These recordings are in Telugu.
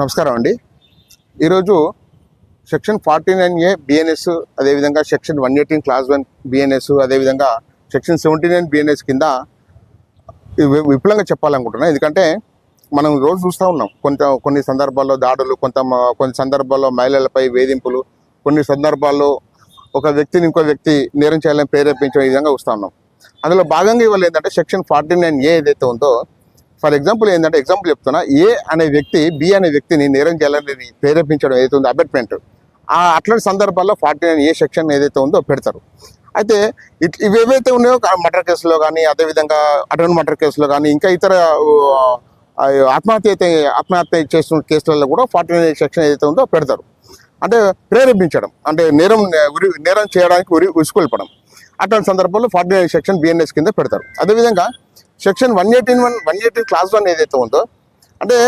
నమస్కారం అండి. ఈరోజు section forty nine A BNS అదేవిధంగా section one eighteen class one BNS అదేవిధంగా సెక్షన్ సెవెంటీ నైన్ బిఎన్ఎస్ కింద విపులంగా చెప్పాలనుకుంటున్నాను ఎందుకంటే మనం రోజు చూస్తూ ఉన్నాం. కొంత కొన్ని సందర్భాల్లో దాడులు కొంత కొన్ని సందర్భాల్లో మహిళలపై వేధింపులు కొన్ని సందర్భాల్లో ఒక వ్యక్తిని ఇంకో వ్యక్తి నేరం చేయాలని ప్రేరేపించే విధంగా వస్తూ ఉన్నాం. అందులో భాగంగా ఇవాళ ఏంటంటే సెక్షన్ ఫార్టీ నైన్ ఏ ఏదైతే ఉందో ఫర్ ఎగ్జాంపుల్ ఏంటంటే ఎగ్జాంపుల్ చెప్తున్నా ఏ అనే వ్యక్తి బి అనే వ్యక్తిని నేరం చేయాలని ప్రేరేపించడం ఏదైతే ఉందో అబెట్మెంట్ ఆ అట్లాంటి సందర్భాల్లో ఫార్టీ నైన్ ఏ సెక్షన్ ఏదైతే ఉందో పెడతారు. అయితే ఇట్ ఇవి ఏవైతే ఉన్నాయో మర్డర్ కేసులో కానీ అదేవిధంగా అటన్ మర్డర్ కేసులో కానీ ఇంకా ఇతర ఆత్మహత్య అయితే ఆత్మహత్య చేస్తున్న కేసులలో కూడా ఫార్టీ నైన్ సెక్షన్ ఏదైతే ఉందో పెడతారు. అంటే ప్రేరేపించడం అంటే నేరం ఉరి నేరం చేయడానికి ఉరి ఉసుకొల్పడం అట్లాంటి సందర్భంలో ఫార్టీ నైన్ సెక్షన్ బిఎన్ఎస్ కింద పెడతారు. అదేవిధంగా section one eighteen one one eighteen clause one ఏదైతే ఉందో అంటే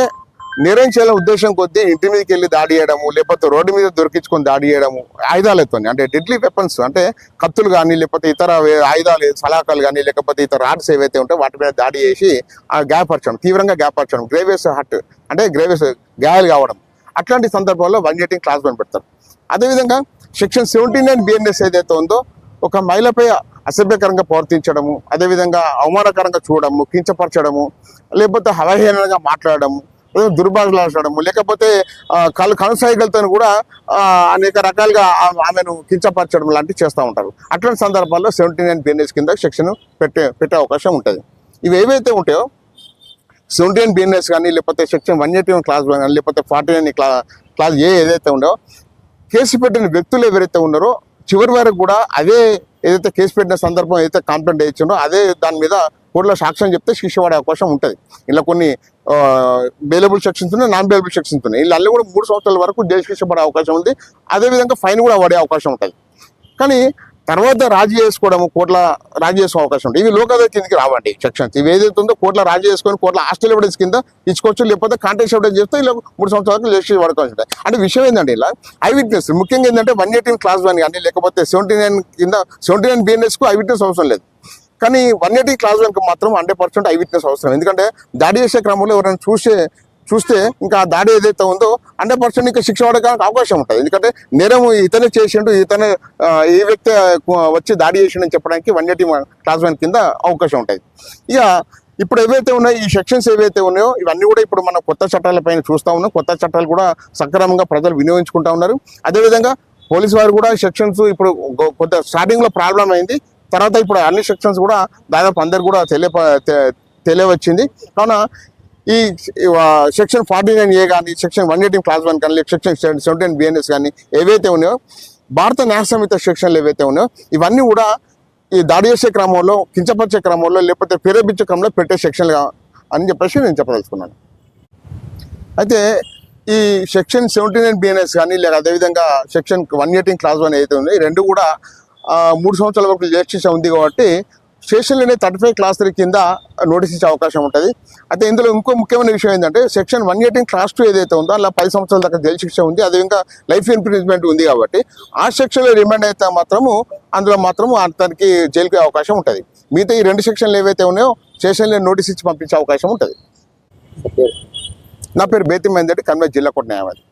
నేరం చేయాల ఉద్దేశం కొద్దీ ఇంటి మీదకి వెళ్ళి దాడి చేయడము లేకపోతే రోడ్డు మీద దొరికించుకొని దాడి చేయడము ఆయుధాలతో అంటే డెడ్లీ వెపన్స్ అంటే కత్తులు కానీ లేకపోతే ఇతర ఆయుధాలు సలాకాలు కానీ లేకపోతే ఇతర రాడ్స్ ఏవైతే ఉంటాయో వాటి మీద దాడి చేసి ఆ గాయపరచడం తీవ్రంగా గాయపరచడం గ్రేవియస్ హర్ట్ అంటే గ్రేవియస్ గాయాలు కావడం. అట్లాంటి సందర్భాల్లో వన్ ఎయిటీన్ క్లాస్ వన్ పెడతారు. అదేవిధంగా సెక్షన్ సెవెంటీ నైన్ బిఎన్ఎస్ ఏదైతే ఉందో ఒక మహిళపై అసభ్యకరంగా ప్రవర్తించడము అదేవిధంగా అవమానకరంగా చూడడము కించపరచడము లేకపోతే అవహేళనగా మాట్లాడడము లేదా దుర్భాషలాడము లేకపోతే కళ్ళు కలు కనుసైగలతో కూడా అనేక రకాలుగా ఆమెను కించపరచడం లాంటివి చేస్తూ ఉంటారు. అట్లాంటి సందర్భాల్లో సెవెంటీ నైన్ బిఎన్ఎస్ కింద సెక్షన్ పెట్టే పెట్టే అవకాశం ఉంటుంది. ఇవి ఏవైతే ఉంటాయో సెవెంటీ నైన్ బిఎన్ఎస్ కానీ లేకపోతే section one eighty one clause కానీ లేకపోతే ఫార్టీ నైన్ క్లా క్లాస్ ఏ ఏదైతే ఉండో కేసు పెట్టిన వ్యక్తులు ఎవరైతే ఉన్నారో చివరి వరకు కూడా అదే ఏదైతే కేసు పెట్టిన సందర్భం ఏదైతే కంప్లైంట్ వేయించిందో అదే దాని మీద కోర్టులో సాక్ష్యం చెప్తే శిక్ష పడే అవకాశం ఉంటుంది. ఇలా కొన్ని బెయిలబుల్ సెక్షన్స్ ఉన్నాయి నాన్ బెయిలబుల్ సెక్షన్స్ ఉన్నాయి వీళ్ళు కూడా మూడు సంవత్సరాల వరకు జైలు శిక్ష పడే అవకాశం ఉంది. అదేవిధంగా ఫైన్ కూడా పడే అవకాశం ఉంటుంది. కానీ తర్వాత రాజీ చేసుకోవడం కోట్ల రాజీ చేసుకో అవకాశం ఉంటుంది ఇవి లోక్ కిందకి రావండి సెక్షన్స్. ఇవి ఏదైతే ఉందో కోట్ల రాజీ చేసుకొని కోట్ల హాస్టల్ ఎవిడెన్స్ కింద ఇచ్చుకోవచ్చు లేకపోతే కాంటాక్ట్ ఎవిడెన్స్ చేస్తే ఇలా మూడు సంవత్సరాలకు లేచి పడుకోవచ్చు ఉంటాయి అంటే విషయం ఏంటంటే ఇలా ఐ విట్నెస్ ముఖ్యంగా ఏంటంటే వన్ ఎయిటీన్ క్లాస్ వన్ కానీ లేకపోతే సెవెంటీ నైన్ కింద సెవెంటీ నైన్ బిఎన్ఎస్కు ఐ విట్నెస్ అవసరం లేదు. కానీ వన్ ఎయిటీ క్లాస్ వన్కి మాత్రం హండ్రెడ్ పర్సెంట్ ఐ విట్నెస్ అవసరం. ఎందుకంటే దాడి చేసే క్రమంలో ఎవరైనా చూసే చూస్తే ఇంకా దాడి ఏదైతే ఉందో హండ్రెడ్ పర్సెంట్ ఇంకా శిక్ష పడడానికి అవకాశం ఉంటుంది. ఎందుకంటే నేరం ఇతనే చేసిండు ఇతనే ఏ ఈ వ్యక్తి వచ్చి దాడి చేసిండని చెప్పడానికి వన్ ఎయిటీ క్లాస్ వన్ కింద అవకాశం ఉంటుంది ఇక ఇప్పుడు ఏవైతే ఉన్నాయో ఈ సెక్షన్స్ ఏవైతే ఉన్నాయో ఇవన్నీ కూడా ఇప్పుడు మనం కొత్త చట్టాలపైన చూస్తూ ఉన్నాం. కొత్త చట్టాలు కూడా సక్రమంగా ప్రజలు వినియోగించుకుంటా ఉన్నారు. అదేవిధంగా పోలీసు వారు కూడా సెక్షన్స్ ఇప్పుడు కొంత స్టార్టింగ్లో ప్రాబ్లం అయింది. తర్వాత ఇప్పుడు అన్ని సెక్షన్స్ కూడా దాదాపు అందరు కూడా తెలియ తెలియవచ్చింది. కావున ఈ సెక్షన్ ఫార్టీ నైన్ ఏ కానీ section one eighteen clause one కానీ సెక్షన్ సెవెంటీన్ బిఎన్ఎస్ కానీ ఏవైతే ఉన్నాయో భారత న్యాయ సంహిత సెక్షన్లు ఏవైతే ఉన్నాయో ఇవన్నీ కూడా ఈ దాడి చేసే క్రమంలో కించపరిచే క్రమంలో లేకపోతే ప్రేరేపించే క్రమంలో పెట్టే సెక్షన్లు అని చెప్పేసి నేను చెప్పదలుచుకున్నాను. అయితే ఈ సెక్షన్ సెవెంటీ నైన్ బిఎన్ఎస్ కానీ లేక అదేవిధంగా section one eighteen clause one అయితే ఉంది రెండు కూడా మూడు సంవత్సరాల వరకు జైలు ఉంది కాబట్టి స్టేషన్లోనే థర్టీ ఫైవ్ క్లాస్ త్రీ కింద నోటీస్ ఇచ్చే అవకాశం ఉంటుంది. అయితే ఇందులో ఇంకో ముఖ్యమైన విషయం ఏంటంటే section one eighteen clause two ఏదైతే ఉందో అలా పది సంవత్సరాల దాకా జైలు శిక్ష ఉంది. అదేవిధంగా లైఫ్ ఇంప్రిజ్మెంట్ ఉంది కాబట్టి ఆ సెక్షన్లో రిమాండ్ అయితే మాత్రము అందులో మాత్రము అతనికి జైలుకి అవకాశం ఉంటుంది. మిగతా ఈ రెండు సెక్షన్లు ఏవైతే ఉన్నాయో స్టేషన్లో నోటీస్ ఇచ్చి పంపించే అవకాశం ఉంటుంది. నా పేరు బేతి మైందటి కన్వే జిల్లా కోట న్యాయవాది.